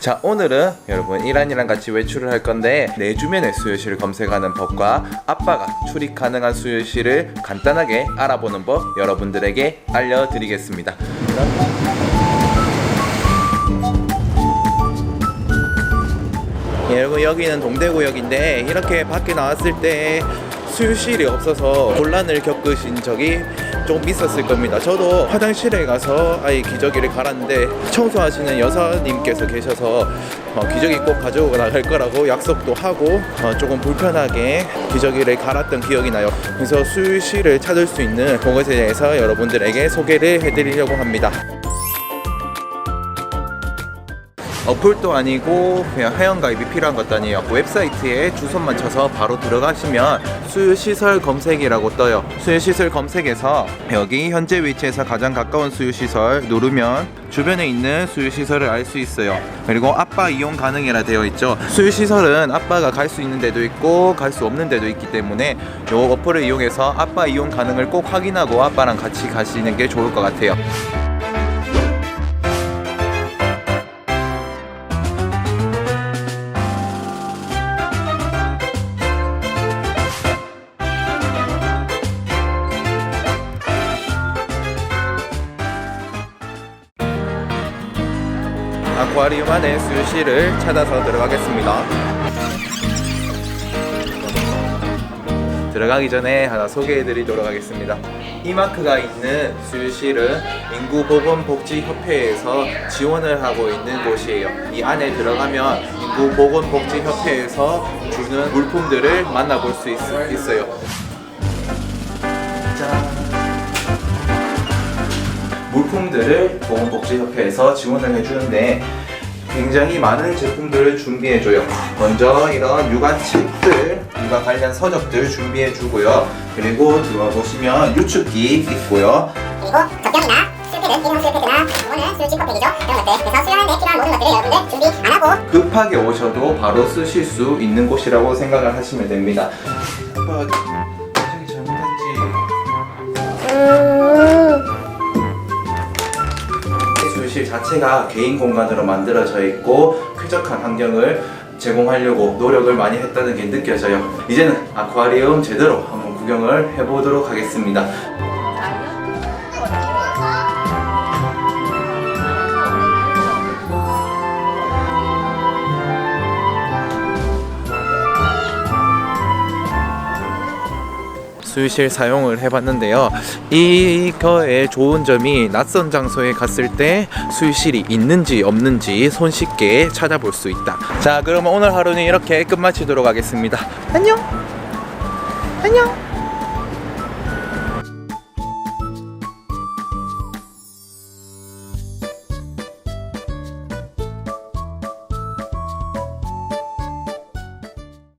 자 오늘은 여러분 이란이랑 같이 외출을 할 건데 내 주변의 수요실을 검색하는 법과 아빠가 출입 가능한 수요실을 간단하게 알아보는 법 여러분들에게 알려드리겠습니다. 예, 여러분 여기는 동대구역인데 이렇게 밖에 나왔을 때 수유실이 없어서 곤란을 겪으신 적이 조금 있었을 겁니다. 저도 화장실에 가서 아이 기저귀를 갈았는데 청소하시는 여사님께서 계셔서 어, 기저귀 꼭 가져오고 나갈 거라고 약속도 하고 어, 조금 불편하게 기저귀를 갈았던 기억이 나요. 그래서 수유실을 찾을 수 있는 그것에 대해서 여러분들에게 소개를 해드리려고 합니다. 어플도 아니고 그냥 회원가입이 필요한 것도 아니에요. 웹사이트에 주소만 쳐서 바로 들어가시면 수유시설 검색이라고 떠요. 수유시설 검색에서 여기 현재 위치에서 가장 가까운 수유시설 누르면 주변에 있는 수유시설을 알 수 있어요. 그리고 아빠 이용 가능이라 되어 있죠. 수유시설은 아빠가 갈 수 있는 데도 있고 갈 수 없는 데도 있기 때문에 이 어플을 이용해서 아빠 이용 가능을 꼭 확인하고 아빠랑 같이 가시는 게 좋을 것 같아요. 아쿠아리움 안에 수유실을 찾아서 들어가겠습니다. 들어가기 전에 하나 소개해 드리도록 하겠습니다. 이 마크가 있는 수유실은 인구보건복지협회에서 지원을 하고 있는 곳이에요. 이 안에 들어가면 인구보건복지협회에서 주는 물품들을 만나볼 수 있, 있어요. 물품들을 보건복지협회에서 지원을 해주는데 굉장히 많은 제품들을 준비해줘요. 먼저 이런 육아 책들, 육아 관련 서적들 준비해주고요. 그리고 들어와 보시면 유축기 있고요. 그리고 젖병이나 실패든 일회용 실패드나 이거는 수유치 컵백이죠 그런 것들 그래서 데 필요한 모든 것들을 여러분들 준비 안 하고 급하게 오셔도 바로 쓰실 수 있는 곳이라고 생각을 하시면 됩니다. 자체가 개인 공간으로 만들어져 있고 쾌적한 환경을 제공하려고 노력을 많이 했다는 게 느껴져요. 이제는 아쿠아리움 제대로 한번 구경을 해보도록 하겠습니다. 수유실 사용을 해봤는데요. 이거의 좋은 점이 낯선 장소에 갔을 때 수유실이 있는지 없는지 손쉽게 찾아볼 수 있다. 자, 그러면 오늘 하루는 이렇게 끝마치도록 하겠습니다. 안녕. 안녕.